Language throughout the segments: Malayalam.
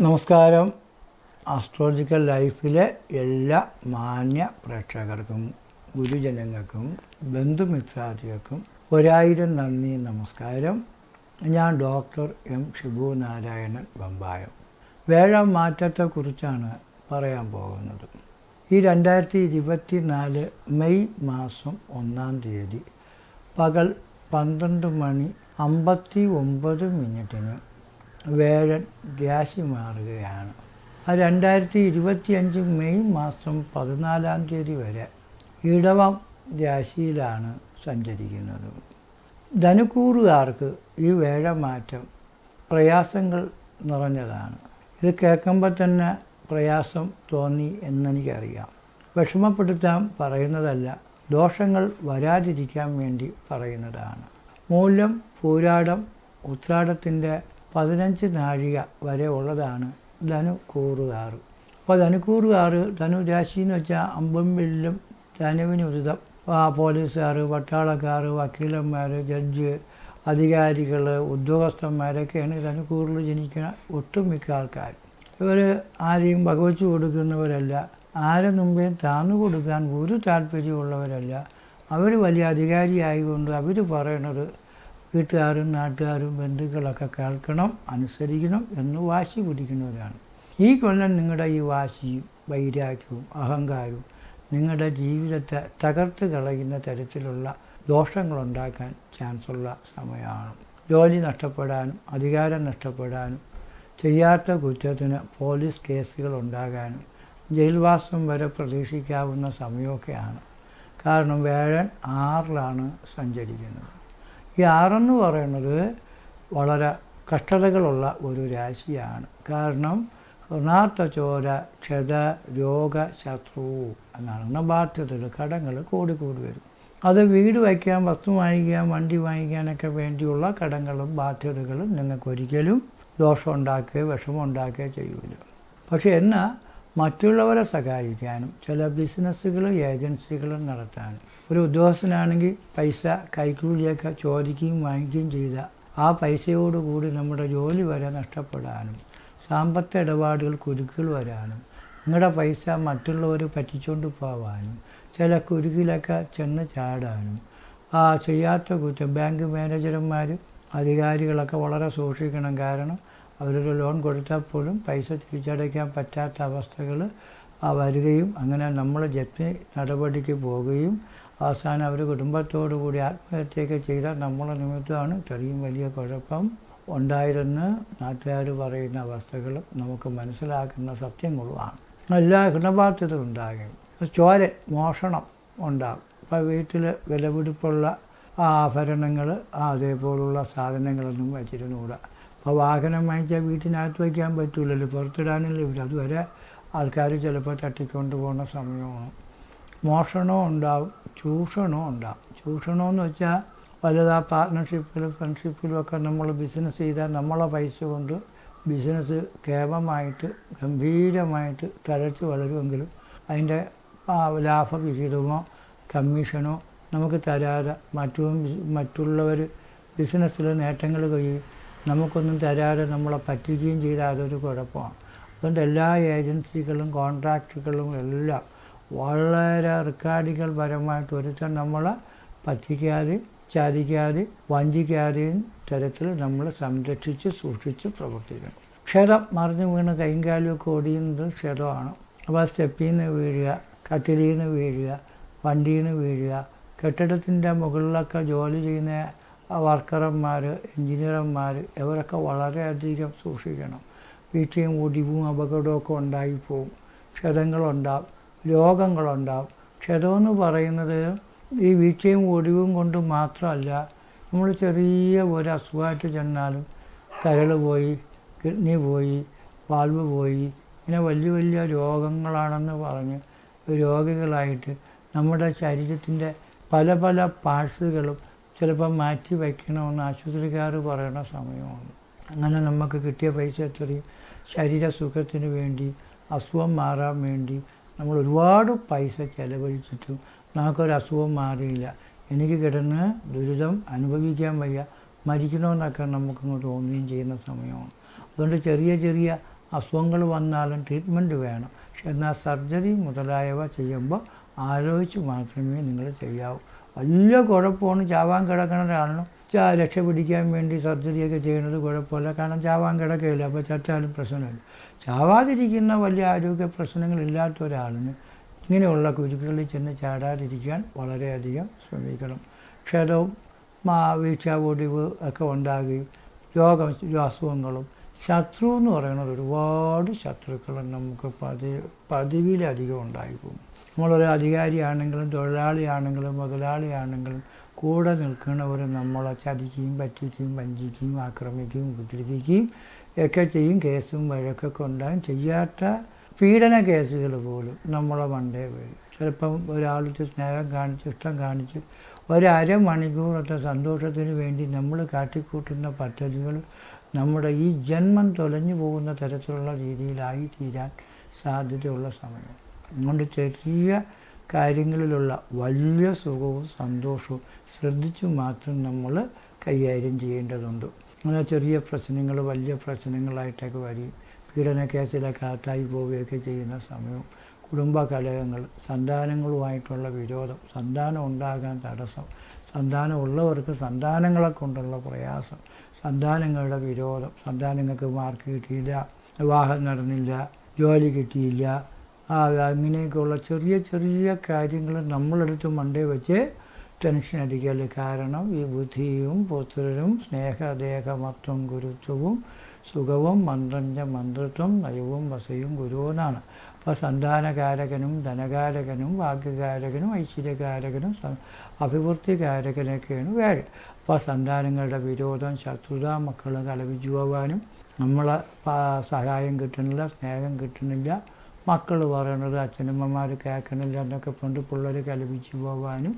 നമസ്കാരം. ആസ്ട്രോളജിക്കൽ ലൈഫിലെ എല്ലാ മാന്യ പ്രേക്ഷകർക്കും ഗുരുജനങ്ങൾക്കും ബന്ധുമിത്രാദികൾക്കും ഒരായിരം നന്ദി നമസ്കാരം. ഞാൻ ഡോക്ടർ എം ഷിബു നാരായണൻ ബമ്പായം. വേഴം മാറ്റത്തെക്കുറിച്ചാണ് പറയാൻ പോകുന്നത്. ഈ രണ്ടായിരത്തി ഇരുപത്തി നാല് മെയ് മാസം ഒന്നാം തീയതി പകൽ പന്ത്രണ്ട് മണി അമ്പത്തി ഒമ്പത് മിനിറ്റിന് വേഴൻ രാശി മാറുകയാണ്. ആ രണ്ടായിരത്തി ഇരുപത്തി അഞ്ച് മെയ് മാസം പതിനാലാം തീയതി വരെ ഇടവം രാശിയിലാണ് സഞ്ചരിക്കുന്നത്. ധനുക്കൂറുകാർക്ക് ഈ വേഴമാറ്റം പ്രയാസങ്ങൾ നിറഞ്ഞതാണ്. ഇത് കേൾക്കുമ്പോൾ തന്നെ പ്രയാസം തോന്നി എന്നെനിക്കറിയാം. വിഷമപ്പെടുത്താൻ പറയുന്നതല്ല ദോഷങ്ങൾ വരാതിരിക്കാൻ വേണ്ടി പറയുന്നതാണ്. മൂലം പൂരാടം ഉത്രാടത്തിന്റെ പതിനഞ്ച് നാഴിക വരെ ഉള്ളതാണ് ധനു കൂറുകാറ് അപ്പോൾ ധനുക്കൂറുകാറ് ധനു രാശി എന്ന് വെച്ചാൽ അമ്പും വില്ലും ധനുവിന് ഉചിതം. പോലീസുകാർ പട്ടാളക്കാർ വക്കീലന്മാർ ജഡ്ജ് അധികാരികൾ ഉദ്യോഗസ്ഥന്മാരൊക്കെയാണ് ധനുക്കൂറിൽ ജനിക്കുന്ന ഒട്ടുമിക്ക ആൾക്കാർ. ഇവർ ആരെയും വകവച്ച് കൊടുക്കുന്നവരല്ല. ആരെ മുമ്പേയും താന്നു കൊടുക്കാൻ ഒരു താല്പര്യമുള്ളവരല്ല അവർ വലിയ അധികാരിയായതുകൊണ്ട് അവർ പറയണത് വീട്ടുകാരും നാട്ടുകാരും ബന്ധുക്കളൊക്കെ കേൾക്കണം അനുസരിക്കണം എന്ന് വാശി പിടിക്കുന്നവരാണ്. ഈ കൊല്ലം നിങ്ങളുടെ ഈ വാശിയും വൈരാഗ്യവും അഹങ്കാരവും നിങ്ങളുടെ ജീവിതത്തെ തകർത്ത് കളയുന്ന തരത്തിലുള്ള ദോഷങ്ങളുണ്ടാക്കാൻ ചാൻസുള്ള സമയമാണ്. ജോലി നഷ്ടപ്പെടാനും അധികാരം നഷ്ടപ്പെടാനും ചെയ്യാത്ത കുറ്റത്തിന് പോലീസ് കേസുകൾ ഉണ്ടാകാനും ജയിൽവാസം വരെ പ്രതീക്ഷിക്കാവുന്ന സമയമൊക്കെയാണ്. കാരണം വേഴൻ ആറിലാണ് സഞ്ചരിക്കുന്നത്. ഈ ആറെന്ന് പറയുന്നത് വളരെ കഷ്ടതകളുള്ള ഒരു രാശിയാണ്. കാരണം ഋണാർത്ഥ ചോര ക്ഷത രോഗ ശത്രു എന്നാണ് ഋണബാധ്യതകൾ കടങ്ങൾ കൂടി കൂടി വരും. അത് വീട് വയ്ക്കാൻ വസ്തു വാങ്ങിക്കാൻ വണ്ടി വാങ്ങിക്കാനൊക്കെ വേണ്ടിയുള്ള കടങ്ങളും ബാധ്യതകളും നിങ്ങൾക്ക് ഒരിക്കലും ദോഷം ഉണ്ടാക്കുകയോ വിഷമം ഉണ്ടാക്കുകയോ ചെയ്യൂല. പക്ഷെ എന്നാൽ മറ്റുള്ളവരെ സഹായിക്കാനും ചില ബിസിനസ്സുകളും ഏജൻസികളും നടത്താനും. ഒരു ഉദ്യോഗസ്ഥനാണെങ്കിൽ പൈസ കൈക്കൂലിയൊക്കെ ചോദിക്കുകയും വാങ്ങിക്കുകയും ചെയ്ത ആ പൈസയോടുകൂടി നമ്മുടെ ജോലി വരെ നഷ്ടപ്പെടാനും സാമ്പത്തിക ഇടപാടുകൾ കുരുക്കുകൾ വരാനും നിങ്ങളുടെ പൈസ മറ്റുള്ളവർ പറ്റിച്ചുകൊണ്ട് പോവാനും ചില കുരുക്കിലൊക്കെ ചെന്ന് ചാടാനും ആ ചെയ്യാത്ത കുറ്റം. ബാങ്ക് മാനേജർമാർ അധികാരികളൊക്കെ വളരെ സൂക്ഷിക്കണം. കാരണം അവരൊരു ലോൺ കൊടുത്താൽ പോലും പൈസ തിരിച്ചടയ്ക്കാൻ പറ്റാത്ത അവസ്ഥകൾ വരികയും അങ്ങനെ നമ്മൾ ജപ്തി നടപടിക്ക് പോവുകയും അവസാനം അവർ കുടുംബത്തോടു കൂടി ആത്മഹത്യയൊക്കെ ചെയ്താൽ നമ്മളെ നിമിത്തമാണ് ചെറിയും വലിയ കുഴപ്പം ഉണ്ടായിരുന്ന നാട്ടുകാർ പറയുന്ന അവസ്ഥകൾ നമുക്ക് മനസ്സിലാക്കുന്ന സത്യങ്ങളുമാണ് എല്ലാ ഗുണബാധ്യത ഉണ്ടാകും. ചോര മോഷണം ഉണ്ടാകും. ഇപ്പോൾ വീട്ടിൽ വിലപിടിപ്പുള്ള ആഭരണങ്ങൾ അതേപോലുള്ള സാധനങ്ങളൊന്നും വെച്ചിരുന്നുകൂടാ അപ്പോൾ വാഹനം വാങ്ങിച്ചാൽ വീട്ടിനകത്ത് വയ്ക്കാൻ പറ്റില്ലല്ലോ പുറത്തിടാനല്ലേ ഇല്ല അതുവരെ ആൾക്കാർ ചിലപ്പോൾ തട്ടിക്കൊണ്ട് പോകുന്ന സമയമാണ്. മോഷണവും ഉണ്ടാവും ചൂഷണവും ഉണ്ടാവും. ചൂഷണമെന്ന് വെച്ചാൽ വലുതാ പാർട്ട്ണർഷിപ്പിലും ഫ്രണ്ട്ഷിപ്പിലും ഒക്കെ നമ്മൾ ബിസിനസ് ചെയ്താൽ നമ്മളെ പൈസ കൊണ്ട് ബിസിനസ് കേവമായിട്ട് ഗംഭീരമായിട്ട് തഴച്ച് വളരുമെങ്കിലും അതിന്റെ ലാഭവിഹിതമോ കമ്മീഷനോ നമുക്ക് തരാതെ മറ്റും മറ്റുള്ളവർ ബിസിനസ്സിൽ നേട്ടങ്ങൾ കഴിയും നമുക്കൊന്നും തരാതെ നമ്മളെ പറ്റിക്കുകയും ചെയ്താൽ അതൊരു കുഴപ്പമാണ്. അതുകൊണ്ട് എല്ലാ ഏജൻസികളും കോൺട്രാക്റ്റുകളും എല്ലാം വളരെ റെക്കാർഡുകൾ പരമായിട്ട് ഒരുത്തൻ നമ്മളെ പറ്റിക്കാതെയും ചാരിക്കാതെ വഞ്ചിക്കാതെയും തരത്തിൽ നമ്മൾ സംരക്ഷിച്ച് സൂക്ഷിച്ച് പ്രവർത്തിക്കണം ക്ഷതം മറിഞ്ഞു വീണ് കൈകാലുമൊക്കെ ഓടിയുന്നത് ക്ഷതമാണ്. അപ്പോൾ സ്റ്റെപ്പിൽ നിന്ന് വീഴുക കട്ടിലിൽ നിന്ന് വീഴുക വണ്ടിയിൽ നിന്ന് വീഴുക കെട്ടിടത്തിന്റെ മുകളിലൊക്കെ ജോലി ചെയ്യുന്ന വർക്കർമാർ എൻജിനീയർമാർ ഇവരൊക്കെ വളരെയധികം സൂക്ഷിക്കണം. വീട്ടിലും ഒടിവും അപകടമൊക്കെ ഉണ്ടായിപ്പോവും. ക്ഷതങ്ങളുണ്ടാവും രോഗങ്ങളുണ്ടാവും. ക്ഷതമെന്ന് പറയുന്നത് ഈ വീഴ്ചയും ഒടിവും കൊണ്ട് മാത്രമല്ല നമ്മൾ ചെറിയ ഒരു അസുഖമായിട്ട് ചെന്നാലും കരൾ പോയി കിഡ്നി പോയി വാൽവ് പോയി ഇങ്ങനെ വലിയ വലിയ രോഗങ്ങളാണെന്ന് പറഞ്ഞ് രോഗികളായിട്ട് നമ്മുടെ ശരീരത്തിന്റെ പല പല പാഴ്സുകളും ചിലപ്പോൾ മാറ്റി വയ്ക്കണമെന്ന് ആശുപത്രിക്കാർ പറയുന്ന സമയമാണ്. അങ്ങനെ നമുക്ക് കിട്ടിയ പൈസ എത്രയും ശരീരസുഖത്തിന് വേണ്ടി അസുഖം മാറാൻ വേണ്ടി നമ്മൾ ഒരുപാട് പൈസ ചിലവഴിച്ചിട്ടും നമുക്കൊരു അസുഖം മാറിയില്ല. എനിക്ക് കിടന്ന് ദുരിതം അനുഭവിക്കാൻ വയ്യ. മരിക്കണമെന്നൊക്കെ നമുക്കങ്ങ് തോന്നുകയും ചെയ്യുന്ന സമയമാണ്. അതുകൊണ്ട് ചെറിയ ചെറിയ അസുഖങ്ങൾ വന്നാലും ട്രീറ്റ്മെന്റ് വേണം. പക്ഷെ എന്നാൽ സർജറി മുതലായവ ചെയ്യുമ്പോൾ ആലോചിച്ച് മാത്രമേ നിങ്ങൾ ചെയ്യാവൂ. വലിയ കുഴപ്പമാണ്. ചാവാൻ കിടക്കണ ഒരാളിനും രക്ഷ പിടിക്കാൻ വേണ്ടി സർജറിയൊക്കെ ചെയ്യുന്നത് കുഴപ്പമില്ല. കാരണം ചാവാൻ കിടക്കുകയില്ല അപ്പോൾ ചത്താലും പ്രശ്നമില്ല. ചാവാതിരിക്കുന്ന വലിയ ആരോഗ്യ പ്രശ്നങ്ങളില്ലാത്ത ഒരാളിന് ഇങ്ങനെയുള്ള കുരുക്കുകളിൽ ചെന്ന് ചാടാതിരിക്കാൻ വളരെയധികം ശ്രമിക്കണം. ക്ഷതവും മാ വീഴ്ച ഒടിവ് ഒക്കെ ഉണ്ടാകുകയും രോഗം അസുഖങ്ങളും ശത്രു എന്ന് പറയുന്നത് ഒരുപാട് ശത്രുക്കൾ നമുക്ക് പതി പതിവിലധികം ഉണ്ടായിപ്പോകും. നമ്മളൊരു അധികാരിയാണെങ്കിലും തൊഴിലാളിയാണെങ്കിലും മുതലാളിയാണെങ്കിലും കൂടെ നിൽക്കുന്നവർ നമ്മളെ ചതിക്കുകയും പറ്റിക്കുകയും വഞ്ചിക്കുകയും ആക്രമിക്കുകയും ഉപദ്രവിക്കുകയും ഒക്കെ ചെയ്യും. കേസും വഴക്കൊക്കെ ഉണ്ടാകും ചെയ്യാത്ത പീഡന കേസുകൾ പോലും നമ്മളെ മണ്ടേ വരും. ചിലപ്പം ഒരാളുടെ സ്നേഹം കാണിച്ച് ഇഷ്ടം കാണിച്ച് ഒരമണിക്കൂറത്തെ സന്തോഷത്തിന് വേണ്ടി നമ്മൾ കാട്ടിക്കൂട്ടുന്ന പദ്ധതികൾ നമ്മുടെ ഈ ജന്മം തൊലഞ്ഞു പോകുന്ന തരത്തിലുള്ള രീതിയിലായി തീരാൻ സാധ്യതയുള്ള സമയം. അതുകൊണ്ട് ചെറിയ കാര്യങ്ങളിലുള്ള വലിയ സുഖവും സന്തോഷവും ശ്രദ്ധിച്ചു മാത്രം നമ്മൾ കൈകാര്യം ചെയ്യേണ്ടതുണ്ട്. അങ്ങനെ ചെറിയ പ്രശ്നങ്ങൾ വലിയ പ്രശ്നങ്ങളായിട്ടൊക്കെ വരികയും പീഡന കേസിലൊക്കെ അകത്തായി പോവുകയൊക്കെ ചെയ്യുന്ന സമയവും കുടുംബ കലഹങ്ങൾ സന്താനങ്ങളുമായിട്ടുള്ള വിരോധം സന്താനം ഉണ്ടാകാൻ തടസ്സം സന്താനം ഉള്ളവർക്ക് സന്താനങ്ങളെ കൊണ്ടുള്ള പ്രയാസം സന്താനങ്ങളുടെ വിരോധം സന്താനങ്ങൾക്ക് മാർക്ക് കിട്ടിയില്ല വിവാഹം നടന്നില്ല ജോലി കിട്ടിയില്ല അങ്ങനെയൊക്കെയുള്ള ചെറിയ ചെറിയ കാര്യങ്ങൾ നമ്മളെടുത്ത് മണ്ടേ വെച്ച് ടെൻഷൻ അടിക്കൽ. കാരണം ഈ ബുദ്ധിയും പുത്രനും സ്നേഹദേഹമത്വം ഗുരുത്വവും സുഖവും മന്ത്രഞ്ച മന്ത്രത്വം നയവും വസയും ഗുരുവെന്നാണ് അപ്പോൾ സന്താനകാരകനും ധനകാരകനും ഭാഗ്യകാരകനും ഐശ്വര്യകാരകനും അഭിവൃദ്ധികാരകനൊക്കെയാണ് വേഴ് അപ്പോൾ സന്താനങ്ങളുടെ വിരോധം ശത്രുത മക്കൾ കലപിച്ചു പോകാനും നമ്മളെ സഹായം കിട്ടുന്നില്ല സ്നേഹം കിട്ടുന്നില്ല മക്കൾ പറയണത് അച്ഛനമ്മമാർ കേൾക്കണില്ല എന്നൊക്കെ പണ്ട് പിള്ളേർ കലപിച്ചു പോകാനും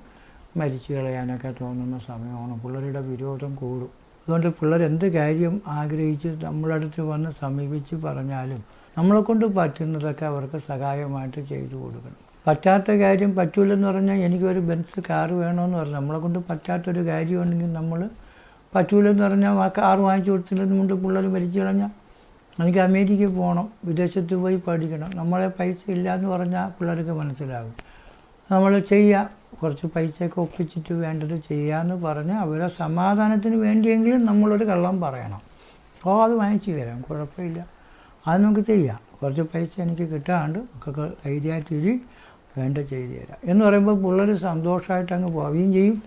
മരിച്ചു കളയാനൊക്കെ തോന്നുന്ന സമയമാണ്. പിള്ളേരുടെ വിരോധം കൂടും. അതുകൊണ്ട് പിള്ളേർ എന്ത് കാര്യം ആഗ്രഹിച്ച് നമ്മളടുത്ത് വന്ന് സമീപിച്ച് പറഞ്ഞാലും നമ്മളെ കൊണ്ട് പറ്റുന്നതൊക്കെ അവർക്ക് സഹായമായിട്ട് ചെയ്തു കൊടുക്കണം. പറ്റാത്ത കാര്യം പറ്റൂലെന്ന് പറഞ്ഞാൽ എനിക്കൊരു ബെൻസ് കാറ് വേണമെന്ന് പറഞ്ഞു നമ്മളെ കൊണ്ട് പറ്റാത്തൊരു കാര്യമുണ്ടെങ്കിൽ നമ്മൾ പറ്റൂലെന്ന് പറഞ്ഞാൽ ആ കാർ വാങ്ങിച്ചു കൊടുത്തില്ലെന്ന് കൊണ്ട് പിള്ളേർ മരിച്ചു കളഞ്ഞാൽ എനിക്ക് അമേരിക്കയിൽ പോകണം വിദേശത്ത് പോയി പഠിക്കണം. നമ്മളെ പൈസ ഇല്ല എന്ന് പറഞ്ഞാൽ പിള്ളേർക്ക് മനസ്സിലാകും നമ്മൾ ചെയ്യുക കുറച്ച് പൈസയൊക്കെ ഒപ്പിച്ചിട്ട് വേണ്ടത് ചെയ്യാമെന്ന് പറഞ്ഞ് അവരെ സമാധാനത്തിന് വേണ്ടിയെങ്കിലും നമ്മളൊരു കള്ളം പറയണം. ഓ അത് വാങ്ങിച്ചു തരാം. കുഴപ്പമില്ല. അത് നമുക്ക് ചെയ്യാം. കുറച്ച് പൈസ എനിക്ക് കിട്ടാണ്ട് ഒക്കെ ഐഡിയ തിരി വേണ്ട ചെയ്തു തരാം. എന്ന് പറയുമ്പോൾ പിള്ളേർ സന്തോഷമായിട്ട് അങ്ങ് പോവുകയും ചെയ്യും.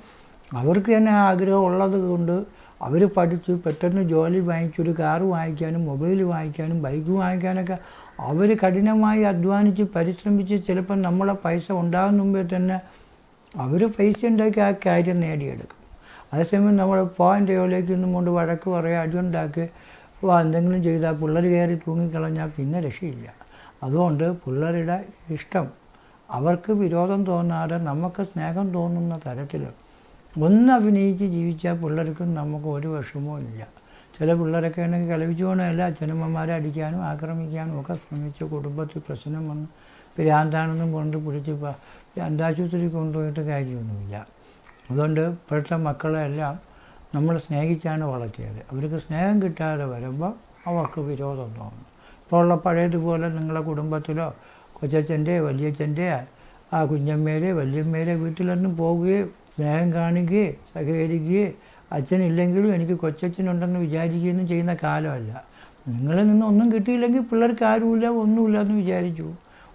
അവർക്ക് തന്നെ ആഗ്രഹം ഉള്ളത് കൊണ്ട് അവർ പഠിച്ച് പെട്ടെന്ന് ജോലി വാങ്ങിച്ചൊരു കാറ് വാങ്ങിക്കാനും മൊബൈൽ വാങ്ങിക്കാനും ബൈക്ക് വാങ്ങിക്കാനൊക്കെ അവർ കഠിനമായി അധ്വാനിച്ച് പരിശ്രമിച്ച് ചിലപ്പോൾ നമ്മളെ പൈസ ഉണ്ടാകുന്ന മുമ്പേ തന്നെ അവർ പൈസ ഉണ്ടാക്കി ആ കാര്യം നേടിയെടുക്കും. അതേസമയം നമ്മൾ പോയിന്റ് ജോലിലേക്ക് ഒന്നും കൊണ്ട് വഴക്ക് പറയുക അടിയുണ്ടാക്കി എന്തെങ്കിലും ചെയ്താൽ പിള്ളേർ കയറി തൂങ്ങിക്കളഞ്ഞാൽ പിന്നെ രക്ഷയില്ല. അതുകൊണ്ട് പിള്ളേരുടെ ഇഷ്ടം അവർക്ക് വിരോധം തോന്നാതെ നമുക്ക് സ്നേഹം തോന്നുന്ന തരത്തിൽ ഒന്ന് അഭിനയിച്ച് ജീവിച്ചാൽ പിള്ളേർക്കും നമുക്ക് ഒരു വിഷമവും ഇല്ല. ചില പിള്ളേരൊക്കെ ആണെങ്കിൽ കലപിച്ചു പോകണമല്ല അച്ഛനമ്മമാരെ അടിക്കാനും ആക്രമിക്കാനും ഒക്കെ ശ്രമിച്ച് കുടുംബത്തിൽ പ്രശ്നം വന്ന് ഭ്രാന്താണെന്നും കൊണ്ട് പിടിച്ച് ഭ്രാന്താശുപത്രി കൊണ്ടുപോയിട്ട് കാര്യമൊന്നുമില്ല. അതുകൊണ്ട് ഇപ്പോഴത്തെ മക്കളെല്ലാം നമ്മൾ സ്നേഹിച്ചാണ് വളർത്തിയത്. അവർക്ക് സ്നേഹം കിട്ടാതെ വരുമ്പോൾ അവർക്ക് വിരോധം തോന്നും. ഇപ്പോൾ ഉള്ള പഴയതുപോലെ നിങ്ങളെ കുടുംബത്തിലോ കൊച്ചച്ഛന്റെ വലിയച്ഛന്റെ ആ കുഞ്ഞമ്മേരെ വല്യമ്മേരെ വീട്ടിലൊന്നും പോവുകയും സ്നേഹം കാണിക്കുകയും സഹകരിക്കുകയും അച്ഛനില്ലെങ്കിലും എനിക്ക് കൊച്ചച്ഛനുണ്ടെന്ന് വിചാരിക്കുകയൊന്നും ചെയ്യുന്ന കാലമല്ല. നിങ്ങളിൽ നിന്ന് ഒന്നും കിട്ടിയില്ലെങ്കിൽ പിള്ളേർക്ക് ആരുമില്ല ഒന്നുമില്ല എന്ന് വിചാരിച്ചു.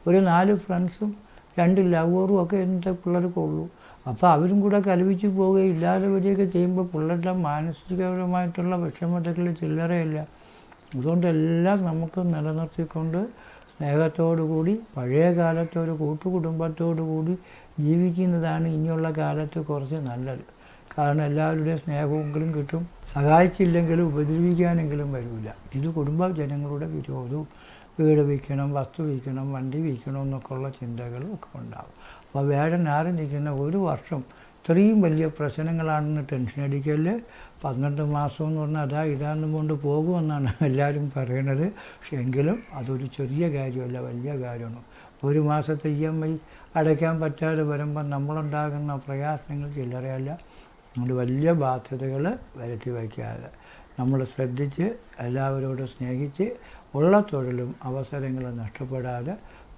ഒരു നാല് ഫ്രണ്ട്സും രണ്ട് ലവറും ഒക്കെ ഇന്നത്തെ പിള്ളേർക്കുള്ളൂ അപ്പോൾ അവരും കൂടെ കലപിച്ച് പോവുകയും ഇല്ലാതെ വരികയൊക്കെ ചെയ്യുമ്പോൾ പിള്ളേരുടെ മാനസികപരമായിട്ടുള്ള വിഷമതകൾ ചില്ലറയില്ല. അതുകൊണ്ടെല്ലാം നമുക്ക് നിലനിർത്തിക്കൊണ്ട് സ്നേഹത്തോടു കൂടി പഴയ കാലത്തെ ഒരു കൂട്ടുകുടുംബത്തോടു കൂടി ജീവിക്കുന്നതാണ് ഇനിയുള്ള കാലത്ത് കുറച്ച് നല്ലത്. കാരണം എല്ലാവരുടെയും സ്നേഹമെങ്കിലും കിട്ടും. സഹായിച്ചില്ലെങ്കിലും ഉപദ്രവിക്കാനെങ്കിലും വരില്ല ഇത് കുടുംബ ജനങ്ങളുടെ വിരോധവും. വീട് വിൽക്കണം വസ്തു വിൽക്കണം വണ്ടി വിൽക്കണം എന്നൊക്കെയുള്ള ചിന്തകളും ഒക്കെ ഉണ്ടാകും അപ്പോൾ വേടൻ ആറി നിൽക്കുന്ന ഒരു വർഷം ഇത്രയും വലിയ പ്രശ്നങ്ങളാണെന്ന് ടെൻഷൻ അടിക്കൽ പന്ത്രണ്ട് മാസം എന്ന് പറഞ്ഞാൽ അതാ ഇതാന്നും കൊണ്ട് പോകുമെന്നാണ് എല്ലാവരും പറയണത്. പക്ഷെ എങ്കിലും അതൊരു ചെറിയ കാര്യമല്ല വലിയ കാര്യമാണ്. ഒരു മാസത്തെ ഇ എം ഐ അടയ്ക്കാൻ പറ്റാതെ വരുമ്പോൾ നമ്മളുണ്ടാകുന്ന പ്രയാസങ്ങൾ ചില്ലറയല്ല. അതുകൊണ്ട് വലിയ ബാധ്യതകൾ വരുത്തി വയ്ക്കാതെ. നമ്മൾ ശ്രദ്ധിച്ച് എല്ലാവരോടും സ്നേഹിച്ച് ഉള്ള തൊഴിലും അവസരങ്ങളും നഷ്ടപ്പെടാതെ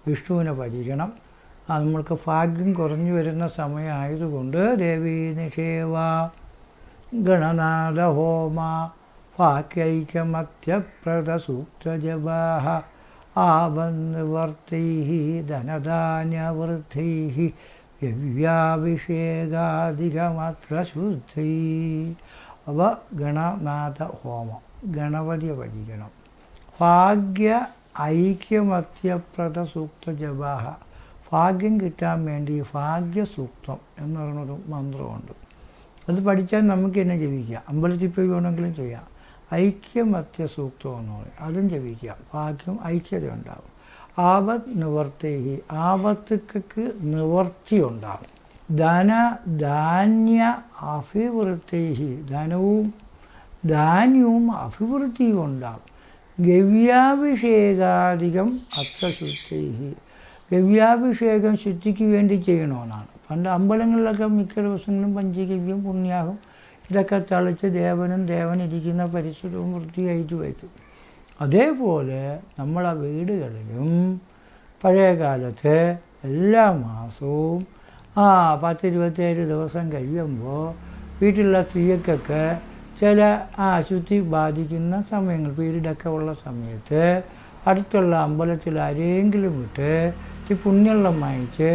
വിഷ്ണുവിനെ ഭജിക്കണം. ആ നമ്മൾക്ക് ഭാഗ്യം കുറഞ്ഞു വരുന്ന സമയമായതുകൊണ്ട് ദേവീ നിഷേവ ഗണനാഥ ഹോമ ഭാഗ്യൈക്യമത്യപ്രദസൂക്തജപാഹ ആവന്നിവർത്തൈ ധനധാന്യവൃദ്ധൈ ദിവ്യാഭിഷേകാധികമത്ര ശുദ്ധൈ അവ ഗണനാഥ ഹോമം ഗണപതിയെ പഠിക്കണം ഭാഗ്യ ഐക്യമത്യപ്രദ സൂക്ത ജപാഹ ഭാഗ്യം കിട്ടാൻ വേണ്ടി ഭാഗ്യസൂക്തം എന്ന് പറയുന്നൊരു മന്ത്രമുണ്ട്. അത് പഠിച്ചാൽ നമുക്ക് തന്നെ ജപിക്കാം. അമ്പലത്തിൽ പോയി വേണമെങ്കിലും ചെയ്യാം. ഐക്യമത്യ സൂക്തം എന്ന് പറയും. അതും ജപിക്കുക ഭാഗ്യം ഐക്യത ഉണ്ടാകും ആവത് നിവർത്തേഹി ആപത്തുക്ക് നിവർത്തി ഉണ്ടാകും ധന ധാന്യ അഭിവൃത്തേഹി ധനവും ധാന്യവും അഭിവൃദ്ധിയും ഉണ്ടാകും. ഗവ്യാഭിഷേകാധികം അത്ര ശുദ്ധൈഹി. ഗവ്യാഭിഷേകം ശുദ്ധിക്ക് വേണ്ടി ചെയ്യണമെന്നാണ് പണ്ട് അമ്പലങ്ങളിലൊക്കെ മിക്ക ദിവസങ്ങളും പഞ്ചഗവ്യം പുണ്യാഹം ഇതൊക്കെ തളിച്ച് ദേവനും ദേവനിരിക്കുന്ന പരിസരവും വൃത്തിയായിട്ട് വയ്ക്കും. അതേപോലെ നമ്മളെ വീടുകളിലും പഴയ കാലത്ത് എല്ലാ മാസവും ആ പത്തിരുപത്തേഴ് ദിവസം കഴിയുമ്പോൾ വീട്ടിലുള്ള സ്ത്രീകൾക്കൊക്കെ ചില ആ അശുദ്ധി ബാധിക്കുന്ന സമയങ്ങൾ പീരീഡൊക്കെ ഉള്ള സമയത്ത് അടുത്തുള്ള അമ്പലത്തിൽ ആരെങ്കിലും വിട്ട് ഈ പുണ്യവെള്ളം വാങ്ങിച്ച്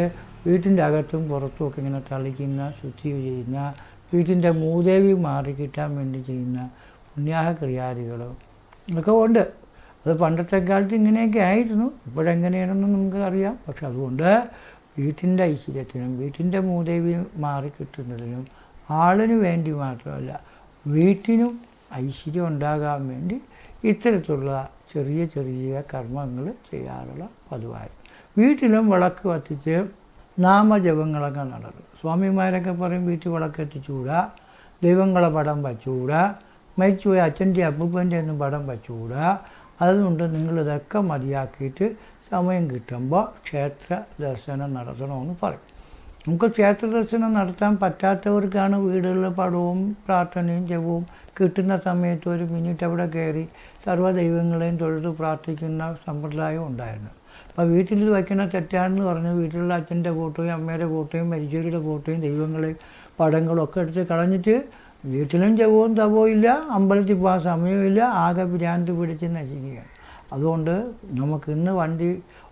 വീട്ടിന്റെ അകത്തും പുറത്തും ഒക്കെ ഇങ്ങനെ തളിക്കുന്ന ശുദ്ധി ചെയ്യുന്ന വീട്ടിന്റെ മൂദേവി മാറി കിട്ടാൻ വേണ്ടി ചെയ്യുന്ന പുണ്യാഹ ക്രിയാദികളും ഒക്കെ ഉണ്ട്. അത് പണ്ടത്തെ കാലത്ത് ഇങ്ങനെയൊക്കെ ആയിരുന്നു. ഇപ്പോഴെങ്ങനെയാണെന്ന് നമുക്ക് അറിയാം. പക്ഷെ അതുകൊണ്ട് വീട്ടിന്റെ ഐശ്വര്യത്തിനും വീട്ടിന്റെ മൂദേവി മാറി കിട്ടുന്നതിനും ആളിന് വേണ്ടി മാത്രമല്ല വീട്ടിനും ഐശ്വര്യം ഉണ്ടാകാൻ വേണ്ടി ഇത്തരത്തിലുള്ള ചെറിയ ചെറിയ കർമ്മങ്ങൾ ചെയ്യാറുള്ള പതിവായിരുന്നു വീട്ടിലും വിളക്ക് കത്തിച്ച് നാമജപങ്ങളൊക്കെ നടക്കും. സ്വാമിമാരൊക്കെ പറയും വീട്ടിൽ വിളക്ക് എത്തിച്ചുകൂടാ ദൈവങ്ങളെ പടം വച്ചുകൂടാ മരിച്ചുപോയ അച്ഛന്റെ അപ്പൂപ്പന്റെ ഒന്നും പടം വച്ചുകൂടാ അതുകൊണ്ട് നിങ്ങളിതൊക്കെ മതിയാക്കിയിട്ട് സമയം കിട്ടുമ്പോൾ ക്ഷേത്ര ദർശനം നടത്തണമെന്ന് പറയും. നമുക്ക് ക്ഷേത്ര ദർശനം നടത്താൻ പറ്റാത്തവർക്കാണ് വീടുകളിൽ പടവും പ്രാർത്ഥനയും ജപവും കിട്ടുന്ന സമയത്ത് ഒരു മിനിറ്റ് അവിടെ കയറി സർവദൈവങ്ങളെയും തൊഴുത് പ്രാർത്ഥിക്കുന്ന സമ്പ്രദായം ഉണ്ടായിരുന്നു അപ്പോൾ വീട്ടിൽ വയ്ക്കണ തെറ്റാണെന്ന് പറഞ്ഞ് വീട്ടിലുള്ള അച്ഛന്റെ ഫോട്ടോയും അമ്മയുടെ ഫോട്ടോയും മരിച്ചവരുടെ ഫോട്ടോയും ദൈവങ്ങളെയും പടങ്ങളും ഒക്കെ എടുത്ത് കളഞ്ഞിട്ട് വീട്ടിലും ജപവും തപവും ഇല്ല അമ്പലത്തിൽ പോകാൻ സമയമില്ല ആകെ ഭ്രാന്ത് പിടിച്ച് നശിക്കുകയാണ്. അതുകൊണ്ട് നമുക്ക് ഇന്ന് വണ്ടി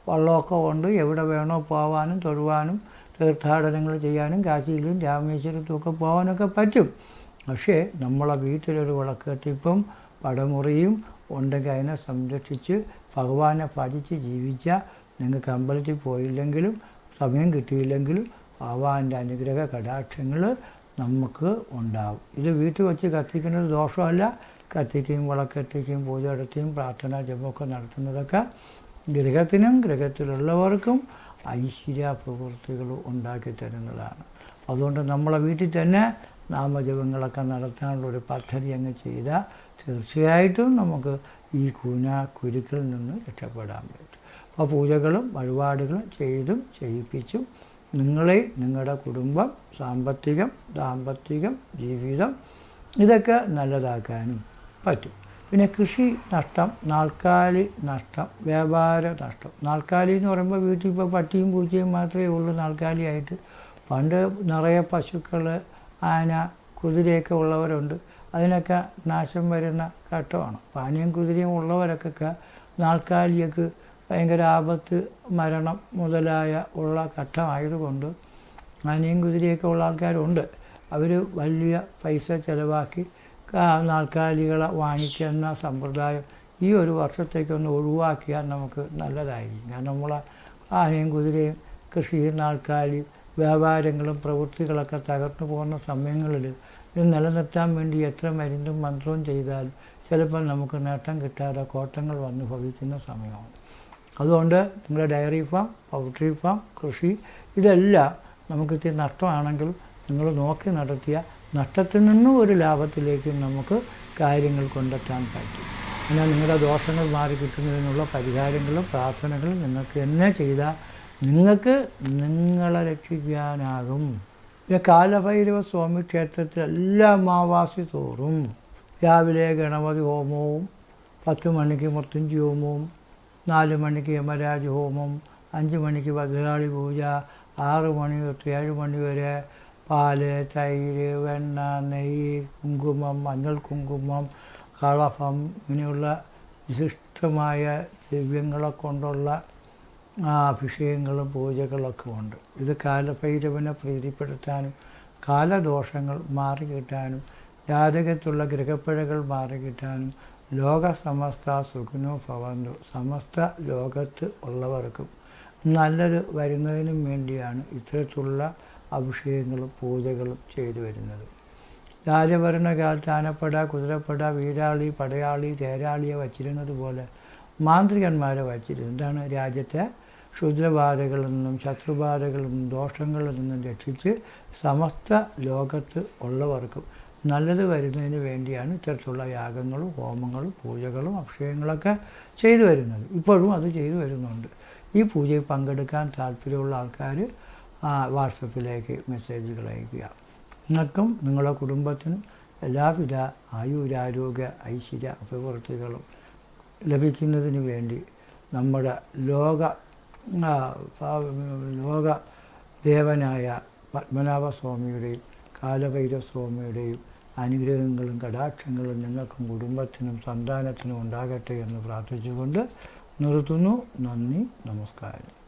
വള്ളമൊക്കെ കൊണ്ട് എവിടെ വേണോ പോവാനും തൊഴുവാനും തീർത്ഥാടനങ്ങൾ ചെയ്യാനും കാശിയിലും രാമേശ്വരത്തും ഒക്കെ പോകാനൊക്കെ പറ്റും. പക്ഷേ നമ്മളെ വീട്ടിലൊരു വിളക്കെട്ടിപ്പം പടമുറിയും ഉണ്ടെങ്കിൽ അതിനെ സംരക്ഷിച്ച് ഭഗവാനെ ഭജിച്ച് ജീവിച്ചാൽ നിങ്ങൾക്ക് അമ്പലത്തിൽ പോയില്ലെങ്കിലും സമയം കിട്ടിയില്ലെങ്കിലും ഭഗവാന്റെ അനുഗ്രഹ കടാക്ഷങ്ങൾ നമുക്ക് ഉണ്ടാവും. ഇത് വീട്ടിൽ വെച്ച് കത്തിക്കുന്നത് ദോഷമല്ല. കത്തിക്കുകയും വിളക്കെത്തിക്കുകയും പൂജ നടത്തിയും പ്രാർത്ഥന ജപമൊക്കെ നടത്തുന്നതൊക്കെ ഗൃഹത്തിനും ഗൃഹത്തിലുള്ളവർക്കും ഐശ്വര്യ പ്രവൃത്തികൾ ഉണ്ടാക്കി തരുന്നതാണ്. അതുകൊണ്ട് നമ്മളെ വീട്ടിൽ തന്നെ നാമജപങ്ങളൊക്കെ നടത്താനുള്ള ഒരു പദ്ധതി അങ്ങ് ചെയ്താൽ തീർച്ചയായിട്ടും നമുക്ക് ഈ കൂന കുരുക്കളിൽ നിന്ന് രക്ഷപ്പെടാൻ പറ്റും. അപ്പോൾ പൂജകളും വഴിപാടുകളും ചെയ്തും ചെയ്യിപ്പിച്ചും നിങ്ങളെ നിങ്ങളുടെ കുടുംബം സാമ്പത്തികം ദാമ്പത്തികം ജീവിതം ഇതൊക്കെ നല്ലതാക്കാനും പറ്റും. പിന്നെ കൃഷി നഷ്ടം നാൽക്കാലി നഷ്ടം വ്യാപാര നഷ്ടം. നാൽക്കാലി എന്ന് പറയുമ്പോൾ വീട്ടിൽ ഇപ്പോൾ പട്ടിയും പൂച്ചയും മാത്രമേ ഉള്ളൂ നാൽക്കാലിയായിട്ട്. പണ്ട് നിറയെ പശുക്കൾ ആന കുതിരയൊക്കെ ഉള്ളവരുണ്ട്. അതിനൊക്കെ നാശം വരുന്ന ഘട്ടമാണ്. ആനയും കുതിരയും ഉള്ളവരൊക്കെ നാൽക്കാലിയൊക്കെ ഭയങ്കര ആപത്ത് മരണം മുതലായ ഉള്ള ഘട്ടമായതുകൊണ്ട് ആനയും കുതിരയൊക്കെ ഉള്ള ആൾക്കാരുണ്ട്. അവർ വലിയ പൈസ ചിലവാക്കി നാൽക്കാലികളെ വാങ്ങിക്കുന്ന സമ്പ്രദായം ഈ ഒരു വർഷത്തേക്കൊന്ന് ഒഴിവാക്കിയാൽ നമുക്ക് നല്ലതായിരിക്കും. കാരണം നമ്മളെ ആനയും കുതിരയും കൃഷിയും നാൽക്കാലി വ്യാപാരങ്ങളും പ്രവൃത്തികളൊക്കെ തകർന്നു പോകുന്ന സമയങ്ങളിൽ ഇത് നിലനിർത്താൻ വേണ്ടി എത്ര മരുന്നും മന്ത്രവും ചെയ്താൽ ചിലപ്പോൾ നമുക്ക് നേട്ടം കിട്ടാതെ കോട്ടങ്ങൾ വന്നു ഭവിക്കുന്ന സമയമാണ്. അതുകൊണ്ട് നിങ്ങളുടെ ഡയറി ഫാം പൗൾട്രി ഫാം കൃഷി ഇതെല്ലാം നമുക്ക് ഇത്തിരി നഷ്ടമാണെങ്കിൽ നിങ്ങൾ നോക്കി നടത്തിയ നഷ്ടത്തിൽ നിന്നും ഒരു ലാഭത്തിലേക്ക് നമുക്ക് കാര്യങ്ങൾ കൊണ്ടെത്താൻ പറ്റും. എന്നാൽ നിങ്ങളുടെ ദോഷങ്ങൾ മാറി കിട്ടുന്നതിനുള്ള പരിഹാരങ്ങളും പ്രാർത്ഥനകളും നിങ്ങൾക്ക് എന്നെ ചെയ്താൽ നിങ്ങൾക്ക് നിങ്ങളെ രക്ഷിക്കാനാകും. പിന്നെ കാലഭൈരവ സ്വാമി ക്ഷേത്രത്തിൽ എല്ലാ അമാവാസി തോറും രാവിലെ ഗണപതി ഹോമവും പത്ത് മണിക്ക് മൃത്യുഞ്ചി ഹോമവും നാല് മണിക്ക് യമരാജ് ഹോമം അഞ്ച് മണിക്ക് ഭദ്രകാളി പൂജ ആറ് മണി തൊട്ട് ഏഴ് മണി വരെ പാൽ തൈര് വെണ്ണ നെയ്യ് കുങ്കുമം മഞ്ഞൾ കുങ്കുമം കളഭം ഇങ്ങനെയുള്ള വിശിഷ്ടമായ ദ്രവ്യങ്ങളെ കൊണ്ടുള്ള അഭിഷേകങ്ങളും പൂജകളൊക്കെ ഉണ്ട്. ഇത് കാലഭൈരവനെ പ്രീതിപ്പെടുത്താനും കാലദോഷങ്ങൾ മാറിക്കിട്ടാനും ജാതകത്തുള്ള ഗ്രഹപ്പിഴകൾ മാറിക്കിട്ടാനും ലോക സമസ്ത സുഖനോ ഭവന്തു സമസ്ത ലോകത്ത് ഉള്ളവർക്കും നല്ലത് വരുന്നതിനും വേണ്ടിയാണ് ഇത്തരത്തിലുള്ള അഭിഷേകങ്ങളും പൂജകളും ചെയ്തു വരുന്നത്. രാജഭരണകാലത്ത് ആനപ്പട കുതിരപ്പട വീരാളി പടയാളി തേരാളിയെ വച്ചിരുന്നത് പോലെ മാന്ത്രികന്മാരെ വച്ചിരുന്നു എന്താണ് രാജ്യത്തെ ക്ഷുദ്രബാധകളിൽ നിന്നും ശത്രുബാധകളിൽ നിന്നും ദോഷങ്ങളിൽ നിന്നും രക്ഷിച്ച് സമസ്ത ലോകത്ത് ഉള്ളവർക്കും നല്ലത് വരുന്നതിന് വേണ്ടിയാണ് ഇത്തരത്തിലുള്ള യാഗങ്ങളും ഹോമങ്ങളും പൂജകളും അക്ഷയങ്ങളൊക്കെ ചെയ്തു വരുന്നത്. ഇപ്പോഴും അത് ചെയ്തു വരുന്നുണ്ട്. ഈ പൂജയിൽ പങ്കെടുക്കാൻ താല്പര്യമുള്ള ആൾക്കാർ വാട്സപ്പിലേക്ക് മെസ്സേജുകൾ അയക്കുക നിങ്ങൾക്കും നിങ്ങളുടെ കുടുംബത്തിനും എല്ലാവിധ ആയുരാരോഗ്യ ഐശ്വര്യ അഭിവൃദ്ധികളും ലഭിക്കുന്നതിന് വേണ്ടി നമ്മുടെ ലോക ലോക ദേവനായ പത്മനാഭ സ്വാമിയുടെയും കാലഭൈരവ സ്വാമിയുടെയും അനുഗ്രഹങ്ങളും കടാക്ഷങ്ങളും നിങ്ങൾക്കും കുടുംബത്തിനും സന്താനത്തിനും ഉണ്ടാകട്ടെ എന്ന് പ്രാർത്ഥിച്ചുകൊണ്ട് നിർത്തുന്നു. നന്ദി നമസ്കാരം.